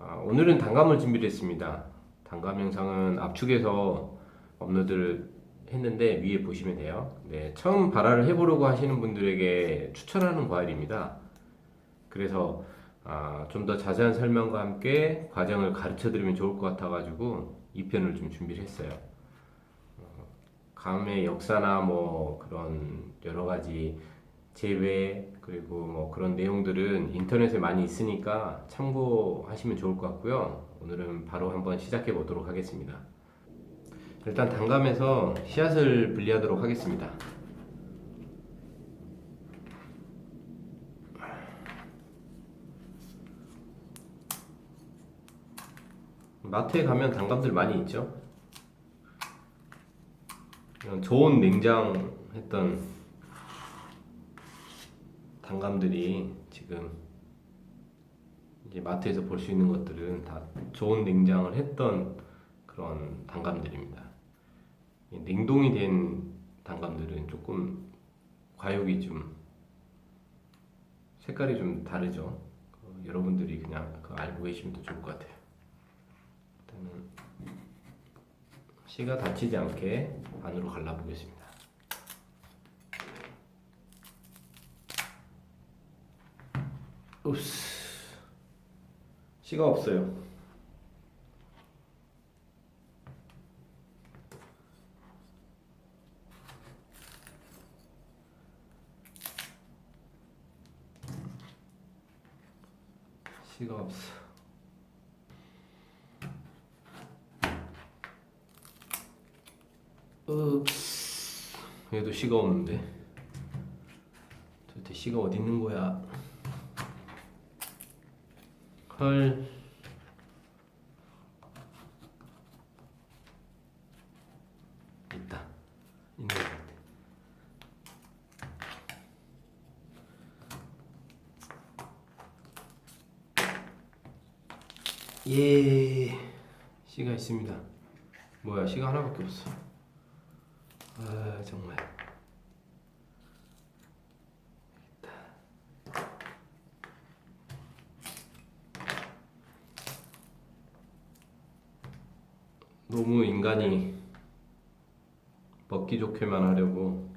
아, 오늘은 단감을 준비를 했습니다. 단감 영상은 압축해서 업로드를 했는데 위에 보시면 돼요. 네, 처음 발화를 해보려고 하시는 분들에게 추천하는 과일입니다. 그래서 아, 좀 더 자세한 설명과 함께 과정을 가르쳐 드리면 좋을 것 같아가지고 이 편을 좀 준비를 했어요. 어, 감의 역사나 뭐 그런 여러 가지 재배 그리고 뭐 그런 내용들은 인터넷에 많이 있으니까 참고하시면 좋을 것 같고요. 오늘은 바로 한번 시작해 보도록 하겠습니다. 일단 단감에서 씨앗을 분리하도록 하겠습니다. 마트에 가면 단감들 많이 있죠. 좋은 냉장했던 단감들이 지금 이제 마트에서 볼 수 있는 것들은 다 좋은 냉장을 했던 그런 단감들입니다. 이 냉동이 된 단감들은 조금 과육이 좀 색깔이 좀 다르죠. 어, 여러분들이 그냥 그거 알고 계시면 더 좋을 것 같아요. 일단은 씨가 다치지 않게 안으로 갈라보겠습니다. 읍스 씨가 없어요. 씨가 없어. 읍스 얘도 씨가 없는데 도대체 씨가 어디 있는 거야? 헐 있다. 있는 것 같아. 예. 씨가 있습니다. 뭐야 씨가 하나밖에 없어. 아 정말 너무 인간이 먹기 좋게만 하려고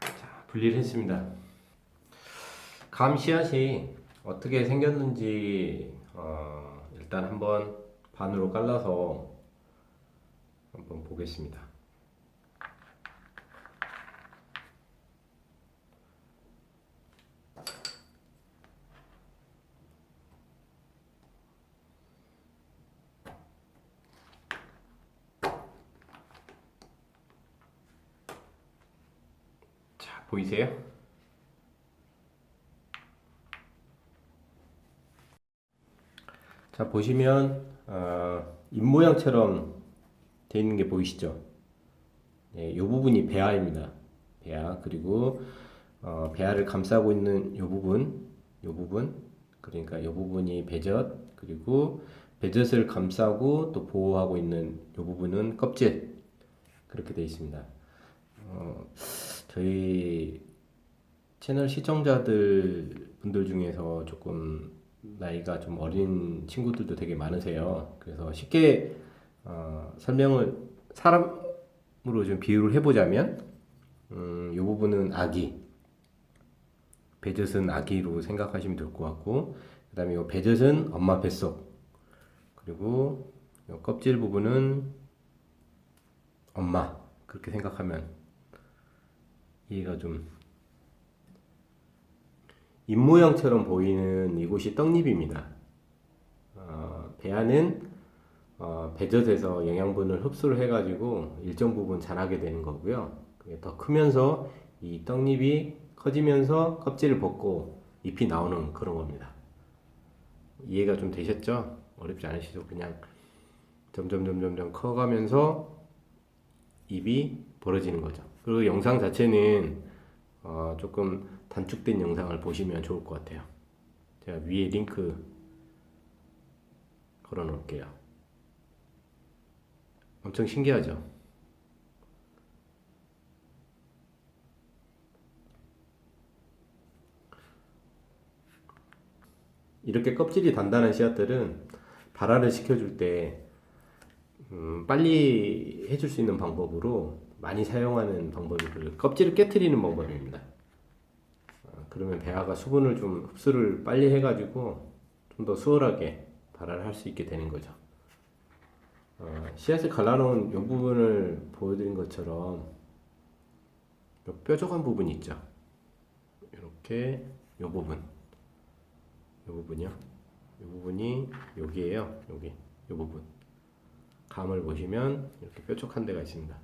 자, 분리를 했습니다. 감 씨앗이 어떻게 생겼는지 어, 일단 한번 반으로 잘라서 한번 보겠습니다. 자, 보이세요? 자 보시면 어, 입 모양처럼 돼 있는 게 보이시죠? 네, 이 부분이 배아입니다. 배아 그리고 어, 배아를 감싸고 있는 이 부분, 이 부분 그러니까 이 부분이 배젖 그리고 배젖을 감싸고 또 보호하고 있는 이 부분은 껍질 그렇게 돼 있습니다. 어, 저희 채널 시청자들 분들 중에서 조금 나이가 좀 어린 친구들도 되게 많으세요. 그래서 쉽게 어, 설명을 사람으로 좀 비유를 해보자면 음, 이 부분은 아기, 배젖은 아기로 생각하시면 될 것 같고 그 다음에 이 배젖은 엄마 뱃속. 그리고 이 껍질 부분은 엄마. 그렇게 생각하면 이해가 좀 입 모양처럼 보이는 이곳이 떡잎입니다. 어, 배아는 어, 배젖에서 영양분을 흡수를 해가지고 일정 부분 자라게 되는 거고요. 더 크면서 이 떡잎이 커지면서 껍질을 벗고 잎이 나오는 그런 겁니다. 이해가 좀 되셨죠? 어렵지 않으시죠? 그냥 점점 점점 점 커가면서 잎이 벌어지는 거죠. 그리고 영상 자체는 어, 조금 단축된 영상을 보시면 좋을 것 같아요. 제가 위에 링크 걸어 놓을게요. 엄청 신기하죠? 이렇게 껍질이 단단한 씨앗들은 발화를 시켜줄 때 음, 빨리 해줄 수 있는 방법으로 많이 사용하는 방법이 그 껍질을 깨트리는 방법입니다. 어, 그러면 배아가 수분을 좀 흡수를 빨리 해가지고 좀 더 수월하게 발화를 할 수 있게 되는 거죠. 어, 씨앗을 갈라놓은 이 부분을 보여드린 것처럼 요 뾰족한 부분이 있죠. 이렇게 이 부분, 이 부분이요. 이 부분이 여기에요. 여기, 이 부분. 감을 보시면 이렇게 뾰족한 데가 있습니다.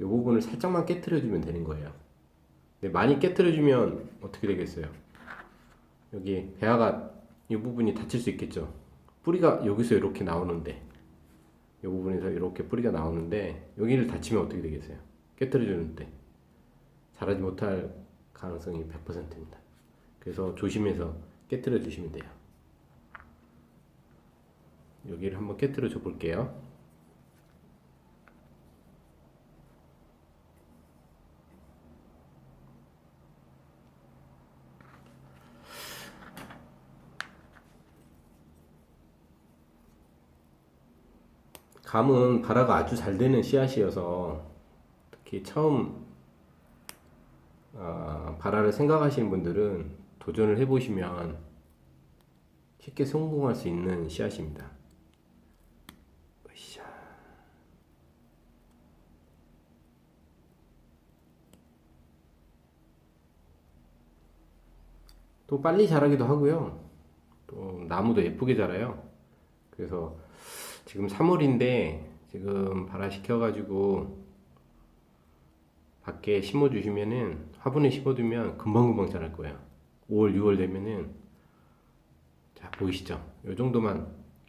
이 부분을 살짝만 깨트려주면 되는 거예요. 근데 많이 깨트려주면 어떻게 되겠어요? 여기 배아가 이 부분이 다칠 수 있겠죠. 뿌리가 여기서 이렇게 나오는데 이 부분에서 이렇게 뿌리가 나오는데 여기를 다치면 어떻게 되겠어요? 깨트려주는 때 자라지 못할 가능성이 100%입니다. 그래서 조심해서 깨트려 주시면 돼요. 여기를 한번 깨트려 줘 볼게요. 감은 발화가 아주 잘 되는 씨앗이어서 특히 처음 아, 발화를 생각하시는 분들은 도전을 해보시면 쉽게 성공할 수 있는 씨앗입니다. 또 빨리 자라기도 하고요. 또 나무도 예쁘게 자라요. 그래서 지금 3월인데 지금 발화시켜가지고 밖에 심어주시면은 화분에 심어두면 금방금방 자랄 거예요. 5월, 6월 되면은 자 보이시죠? 이 정도만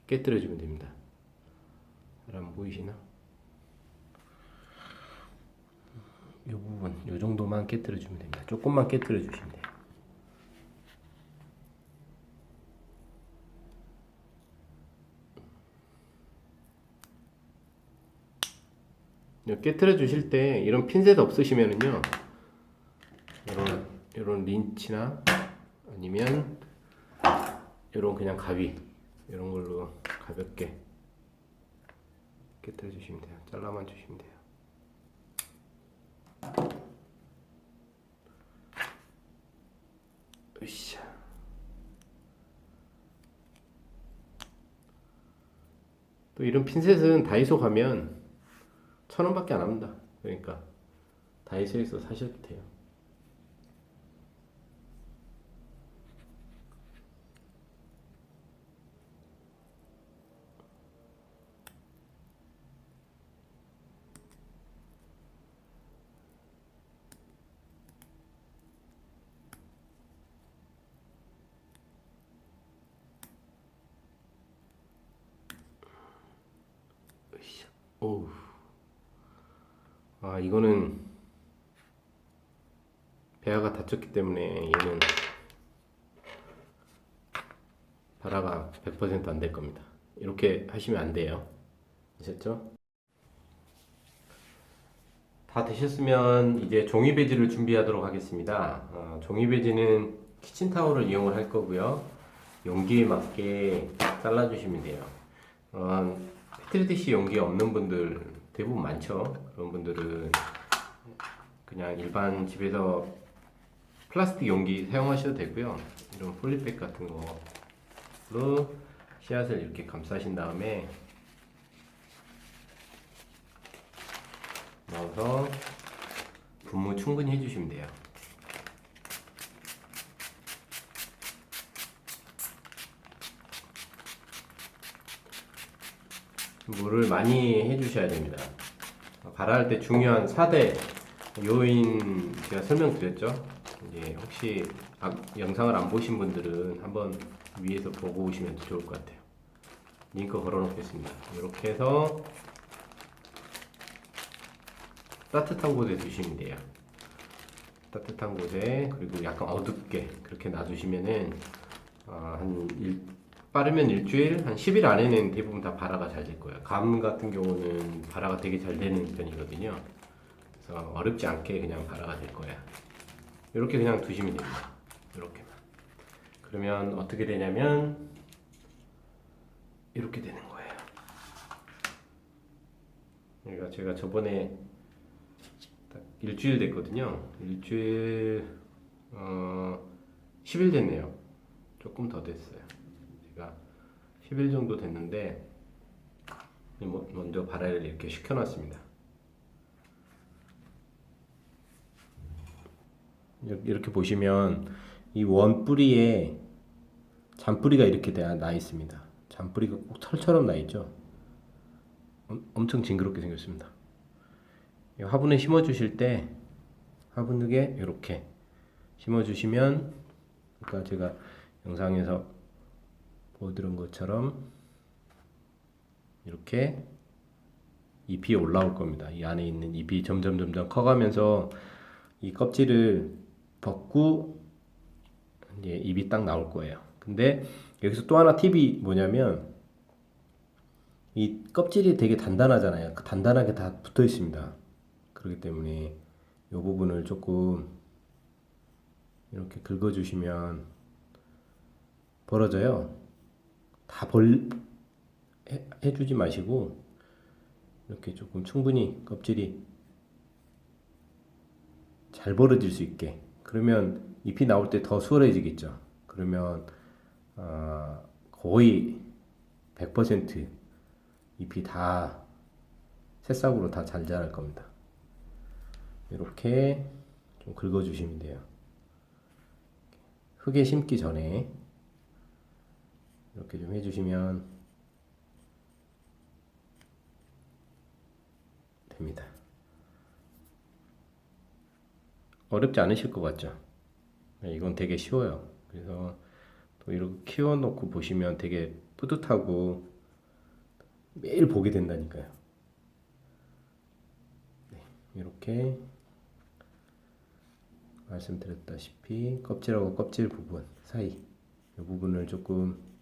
깨뜨려 주면 됩니다. 사람 보이시나? 이 부분, 이 정도만 깨뜨려 주면 됩니다. 조금만 깨뜨려 주시면 돼요. 깨뜨려 주실 때 이런 핀셋 없으시면은요 이런 이런 린치나 아니면 이런 그냥 가위 이런 걸로 가볍게 깨뜨려 주시면 돼요. 잘라만 주시면 돼요. 으쌰. 또 이런 핀셋은 다이소 가면 천 원밖에 안 합니다. 그러니까 다이소에서 사셔도 돼요. 오우. 아 이거는 배아가 다쳤기 때문에 얘는 발화가 100%안 될 겁니다. 이렇게 하시면 안 돼요. 아셨죠? 다 되셨으면 이제 종이 배지를 준비하도록 하겠습니다. 어, 종이 배지는 키친타올을 이용을 할 거고요. 용기에 맞게 잘라주시면 돼요. 어, 페트리티시 용기 없는 분들 대부분 많죠. 그런 분들은 그냥 일반 집에서 플라스틱 용기 사용하셔도 되고요. 이런 폴리백 같은 거로 씨앗을 이렇게 감싸신 다음에 넣어서 분무 충분히 해주시면 돼요. 물을 많이 해주셔야 됩니다. 발화할 때 중요한 4대 요인 제가 설명드렸죠. 이제 혹시 아- 영상을 안 보신 분들은 한번 위에서 보고 오시면 좋을 것 같아요. 링크 걸어 놓겠습니다. 이렇게 해서 따뜻한 곳에 두시면 돼요. 따뜻한 곳에 그리고 약간 어둡게 그렇게 놔두시면은 어, 한 일, 빠르면 일주일 한 10일 안에는 대부분 다 발화가 잘 될 거예요. 감 같은 경우는 발화가 되게 잘 되는 편이거든요. 그래서 어렵지 않게 그냥 발화가 될 거야. 이렇게 그냥 두시면 됩니다. 이렇게만. 그러면 어떻게 되냐면 이렇게 되는 거예요. 그러니까 제가 저번에 딱 일주일 됐거든요. 일주일 어 10일 됐네요. 조금 더 됐어요. 제가 10일 정도 됐는데 뭐- 먼저 발화를 이렇게 시켜놨습니다. 이렇게- 보시면 이 원 뿌리에 잔뿌리가 이렇게 돼- 나 있습니다. 잔뿌리가 꼭 털처럼 나 있죠. 엄- 엄청 징그럽게 생겼습니다. 이 화분에 심어 주실 때 화분에 이렇게 심어 주시면 그러니까 제가 영상에서 보여드린 것처럼 이렇게 잎이 올라올 겁니다. 이 안에 있는 잎이 점점 점점 커가면서 이 껍질을 벗고 이제 잎이 딱 나올 거예요. 근데 여기서 또 하나 팁이 뭐냐면 이 껍질이 되게 단단하잖아요. 그 단단하게 다 붙어 있습니다. 그렇기 때문에 이 부분을 조금 이렇게 긁어주시면 벌어져요. 다 벌 해, 해주지 마시고 이렇게 조금 충분히 껍질이 잘 벌어질 수 있게 그러면 잎이 나올 때 더 수월해지겠죠. 그러면 아, 거의 100% 잎이 다 새싹으로 다 잘 자랄 겁니다. 이렇게 좀 긁어주시면 돼요. 흙에 심기 전에 이렇게 좀 해주시면 됩니다. 어렵지 않으실 것 같죠? 네, 이건 되게 쉬워요. 그래서 또 이렇게 키워놓고 보시면 되게 뿌듯하고 매일 보게 된다니까요. 네, 이렇게 말씀드렸다시피 껍질하고 껍질 부분 사이 이 부분을 조금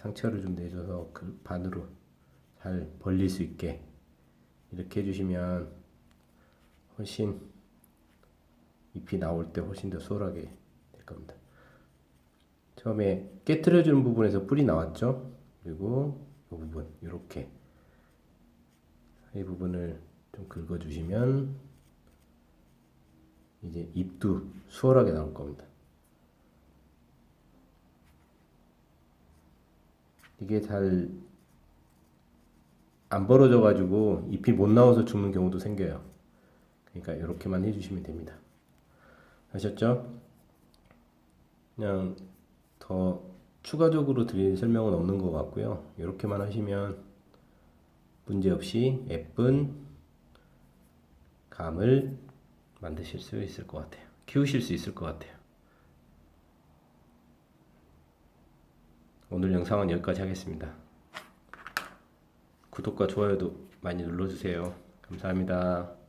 상처를 좀 내줘서 그 반으로 잘 벌릴 수 있게 이렇게 해주시면 훨씬 잎이 나올 때 훨씬 더 수월하게 될 겁니다. 처음에 깨트려주는 부분에서 뿌리 나왔죠? 그리고 이 부분 이렇게 이 부분을 좀 긁어주시면 이제 잎도 수월하게 나올 겁니다. 이게 잘 안 벌어져 가지고 잎이 못 나와서 죽는 경우도 생겨요. 그러니까 이렇게만 해주시면 됩니다. 아셨죠? 그냥 더 추가적으로 드릴 설명은 없는 것 같고요. 이렇게만 하시면 문제 없이 예쁜 감을 만드실 수 있을 것 같아요. 키우실 수 있을 것 같아요. 오늘 영상은 여기까지 하겠습니다. 구독과 좋아요도 많이 눌러주세요. 감사합니다.